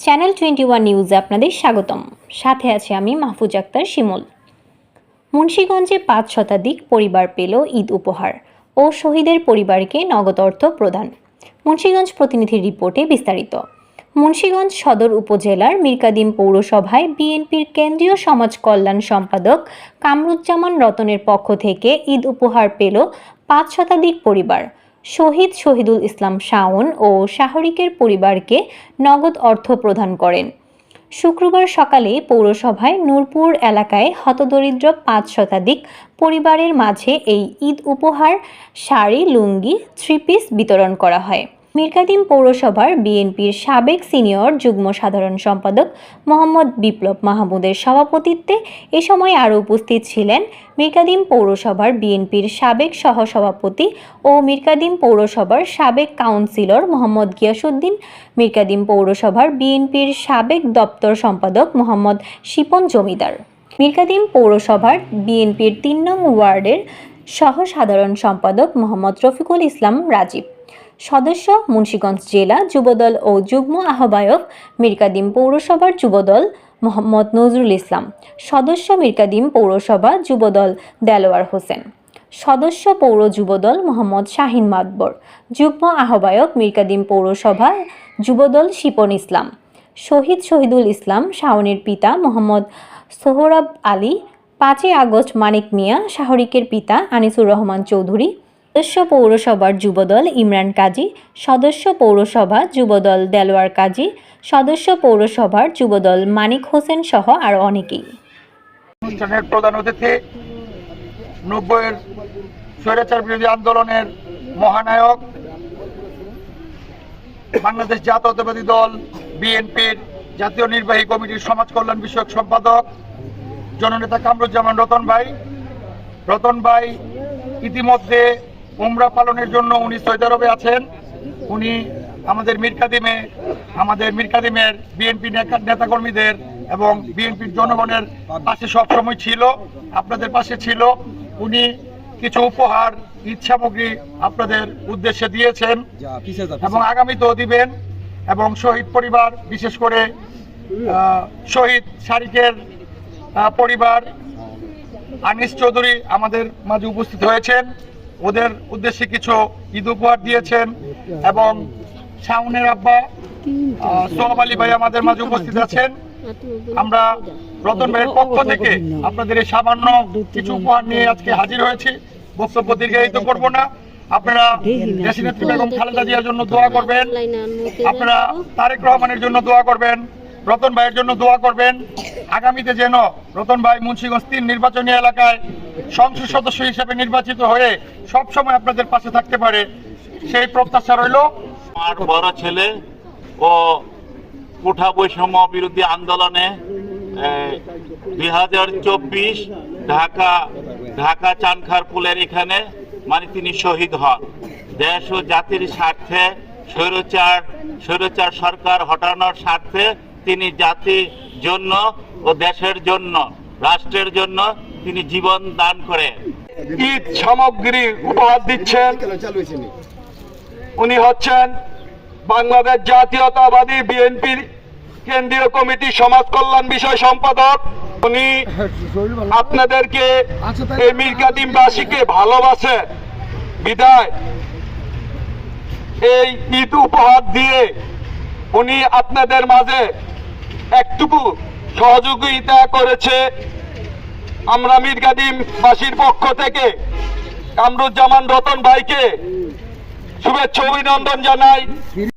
Channel twenty one নিউজে আপনাদের স্বাগতম। সাথে আছে আমি মাহফুজ আক্তার শিমুল। মুন্সীগঞ্জে পাঁচ শতাধিক পরিবার পেল ঈদ উপহার ও শহীদের পরিবারকে নগদ অর্থ প্রদান। মুন্সীগঞ্জ প্রতিনিধির রিপোর্টে বিস্তারিত। মুন্সীগঞ্জ সদর উপজেলার মিরকাদিম পৌরসভায় বিএনপির কেন্দ্রীয় সমাজ কল্যাণ সম্পাদক কামরুজ্জামান রতনের পক্ষ থেকে ঈদ উপহার পেল পাঁচ শতাধিক পরিবার। শহীদ শহীদুল ইসলাম শাওন ও শাহরিকের পরিবারকে নগদ অর্থ প্রদান করেন। শুক্রবার সকালে পৌরসভায় নূরপুর এলাকায় হতদরিদ্র পাঁচ শতাধিক পরিবারের মাঝে এই ঈদ উপহার, শাড়ি, লুঙ্গি, থ্রি পিস বিতরণ করা হয়। মিরকাদিম পৌরসভার বিএনপির সাবেক সিনিয়র যুগ্ম সাধারণ সম্পাদক মোহাম্মদ বিপ্লব মাহমুদের সভাপতিত্বে এ সময় আরও উপস্থিত ছিলেন মিরকাদিম পৌরসভার বিএনপির সাবেক সহসভাপতি ও মিরকাদিম পৌরসভার সাবেক কাউন্সিলর মোহাম্মদ গিয়াসুদ্দিন মিরকাদিম পৌরসভার বিএনপির সাবেক দপ্তর সম্পাদক মোহাম্মদ শিপন জমিদার। মিরকাদিম পৌরসভার বিএনপির তিন নং ওয়ার্ডের সহ সাধারণ সম্পাদক মোহাম্মদ রফিকুল ইসলাম রাজীব। সদস্য মুন্সীগঞ্জ জেলা যুবদল ও যুগ্ম আহ্বায়ক মিরকাদিম পৌরসভার যুবদল মোহাম্মদ নজরুল ইসলাম, সদস্য মিরকাদিম পৌরসভা যুবদল দেলোয়ার হোসেন, সদস্য পৌর যুবদল মোহাম্মদ শাহিন মাতবর, যুগ্ম আহ্বায়ক মিরকাদিম পৌরসভা যুবদল শিপন ইসলাম, শহীদ শহীদুল ইসলাম শাওনের পিতা মোহাম্মদ সোহরাব আলী, পাঁচই আগস্ট মানিক মিয়া, শাহরিকের পিতা আনিসুর রহমান চৌধুরী সদস্য পৌরসভার যুবদল ইমরান কাজী, সদস্য পৌরসভা যুবদল দেলোয়ার কাজী, সদস্য পৌরসভার যুবদল মানিক হোসেন সহ আর অনেকেই। অনুষ্ঠানের প্রধান অতিথি, নব্বইয়ের স্বৈরাচার বিরোধী আন্দোলনের মহানায়ক, বাংলাদেশ জাতীয়তাবাদী দল, বিএনপির জাতীয় নির্বাহী কমিটির সমাজ কল্যাণ বিষয়ক সম্পাদক, জননেতা কামরুজ্জামান রতন ভাই। রতন ভাই ইতিমধ্যে উমরা পালনের জন্য উনি সৌদি আরবে আছেন। উনি আমাদের মিরকাদিমে আমাদের মিরকাদিমের বিএনপি নেতাকর্মীদের এবং বিএনপির জনগণের পাশে সবসময় ছিল, আপনাদের পাশে ছিল। উনি কিছু উপহার ঈদ সামগ্রী আপনাদের উদ্দেশ্যে দিয়েছেন এবং আগামীতেও দিবেন এবং শহীদ পরিবার, বিশেষ করে শহীদ শারিকের পরিবার আনিস চৌধুরী আমাদের মাঝে উপস্থিত হয়েছেন। ওদের উদ্দেশ্যে কিছু ঈদ উপহার দিয়েছেন এবং শাওনের আব্বা সোহাব আলী ভাই আমাদের মাঝে উপস্থিত আছেন। আমরা রতন ভাইয়ের পক্ষ থেকে আপনাদের এই সামান্য কিছু উপহার নিয়ে আজকে হাজির হয়েছি। বক্তব্য দীর্ঘায়িত করব না। আপনারা দেশনেত্রী বেগম খালেদা জিয়ার জন্য দোয়া করবেন। আপনারা তারেক রহমানের জন্য দোয়া করবেন। রতন ভাইয়ের জন্য দোয়া করবেন। আগামীতে যেন রতন ভাই মুন্সিগঞ্জ তিন নির্বাচনী এলাকায় সংসদ সদস্য হিসেবে নির্বাচিত হয়ে সব সময় আপনাদের পাশে থাকতে পারে, সেই প্রত্যাশা রইল। আমার বড় ছেলে ও কোঠা বৈষম্য বিরোধী আন্দোলনে দুই হাজার চব্বিশ ঢাকা ঢাকা চানখার পুলের এখানে মানে তিনি শহীদ হন। দেশ ও জাতির স্বার্থে স্বৈরচার স্বৈরচার সরকার হটানোর স্বার্থে তিনি জাতির জন্য ও দেশের জন্য, রাষ্ট্রের জন্য তিনি জীবন দান করেন ঈদ সামগ্রী উপহার দিচ্ছেন। উনি হচ্ছেন বাংলাদেশ জাতীয়তাবাদী বিএনপির কেন্দ্রীয় কমিটি সমাজ কল্যাণ বিষয় সম্পাদক। উনি আপনাদেরকে এই মিরকাদিমবাসীকে ভালোবাসে। বিদায়। এই ঈদ উপহার দিয়ে উনি আপনাদের মাঝে একটুকু সহযোগিতা করেছে। আমরা মিরকাদিমবাসীর পক্ষ থেকে কামরুজ্জামান রতন ভাইকে শুভেচ্ছা অভিনন্দন জানাই।